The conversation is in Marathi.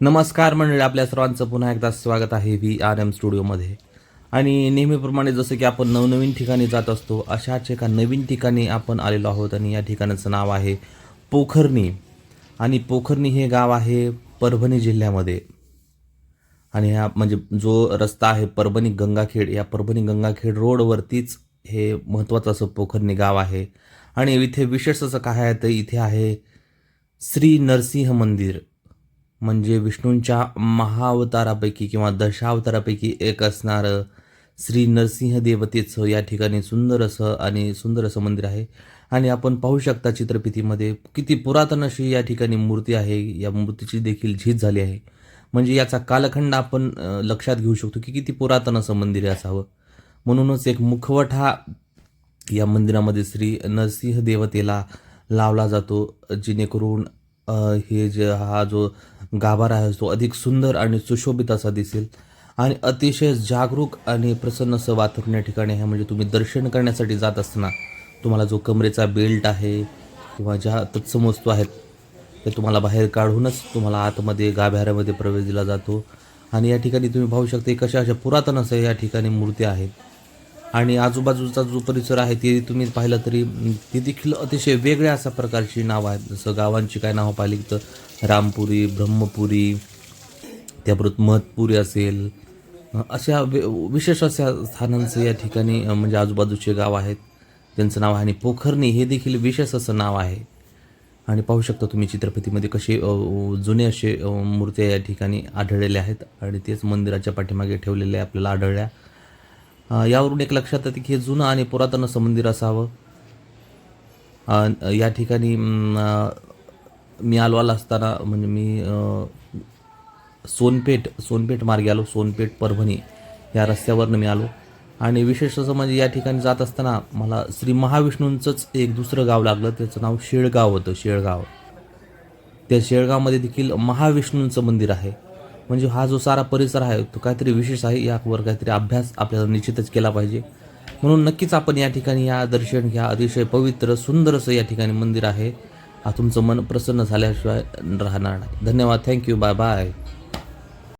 नमस्कार मंडळी आपल्या सर्वांचं पुन्हा एकदा स्वागत आहे व्ही आर एम स्टुडिओमध्ये आणि नेहमीप्रमाणे जसं की आपण नवनवीन ठिकाणी जात असतो अशाच एका नवीन ठिकाणी आपण आलेलो आहोत आणि या ठिकाणाचं नाव आहे पोखर्णी. आणि पोखर्णी हे गाव आहे परभणी जिल्ह्यामध्ये. आणि हा म्हणजे जो रस्ता आहे परभणी गंगाखेड या परभणी गंगाखेड रोडवरतीच हे महत्त्वाचं असं पोखर्णी गाव आहे. आणि इथे विशेष असं काय आहे तर इथे आहे श्री नरसिंह मंदिर. म्हणजे विष्णूंच्या महाअवतारापैकी किंवा दशावतारापैकी एक असणारं श्री नरसिंह देवतेचं या ठिकाणी सुंदर असं आणि सुंदर असं मंदिर आहे. आणि आपण पाहू शकता चित्रफितीमध्ये किती पुरातन अशी या ठिकाणी मूर्ती आहे. या मूर्तीची देखील झीज झाली आहे. म्हणजे याचा कालखंड आपण लक्षात घेऊ शकतो की किती पुरातन असं मंदिर असावं. म्हणूनच एक मुखवट हा या मंदिरामध्ये श्री नरसिंह देवतेला लावला जातो जेणेकरून हे जे हा जो गाभारा आहे तो अधिक सुंदर आणि सुशोभित असा दिसेल. आणि अतिशय जागरूक आणि प्रसन्न असं वातावरण या ठिकाणी आहे. म्हणजे तुम्ही दर्शन करण्यासाठी जात असताना तुम्हाला जो कमरेचा बेल्ट आहे किंवा ज्या तत्सम वस्तू आहेत ते तुम्हाला बाहेर काढूनच तुम्हाला आतमध्ये गाभाऱ्यामध्ये प्रवेश दिला जातो. आणि या ठिकाणी तुम्ही पाहू शकता कशा अशा पुरातन असं या ठिकाणी मूर्त्या आहेत आणि आजूबाजूचा जो परिसर आहे ते तुम्ही पाहिलं तरी ते ती देखील अतिशय वेगळ्या अशा प्रकारची नावं आहेत. जसं गावांची काय नावं पाहिली तर रामपुरी ब्रह्मपुरी त्याबरोबर महतपुरी असेल. अशा वे विशेष अशा स्थानांचं या ठिकाणी म्हणजे आजूबाजूचे गाव आहेत. त्यांचं नाव आहे आणि पोखरणी हे देखील विशेष असं नाव आहे. आणि पाहू शकता तुम्ही चित्रपतीमध्ये कसे जुने असे मूर्त्या या ठिकाणी आढळलेल्या आहेत. आणि तेच मंदिराच्या पाठीमागे ठेवलेले आपल्याला आढळल्या. यावरून एक लक्षात येते की हे जुनं आणि पुरातन असं मंदिर असावं या ठिकाणी मी आलो असताना म्हणजे मी सोनपेठ सोनपेठ मार्गे आलो सोनपेठ परभणी या रस्त्यावरनं मी आलो. आणि विशेष असं म्हणजे या ठिकाणी जात असताना मला श्री महाविष्णूंचंच एक दुसरं गाव लागलं त्याचं नाव शेळगाव होतं शेळगाव. त्या शेळगावमध्ये देखील महाविष्णूंचं मंदिर आहे. म्हणजे हा जो सारा परिसर आहे तो काहीतरी विशेष आहे यावर काहीतरी अभ्यास आपल्याला निश्चितच केला पाहिजे. म्हणून नक्कीच आपण या ठिकाणी या दर्शन घ्या. अतिशय पवित्र सुंदर असं या ठिकाणी मंदिर आहे. हा तुमचं मन प्रसन्न झाल्याशिवाय राहणार नाही. धन्यवाद. Thank you bye bye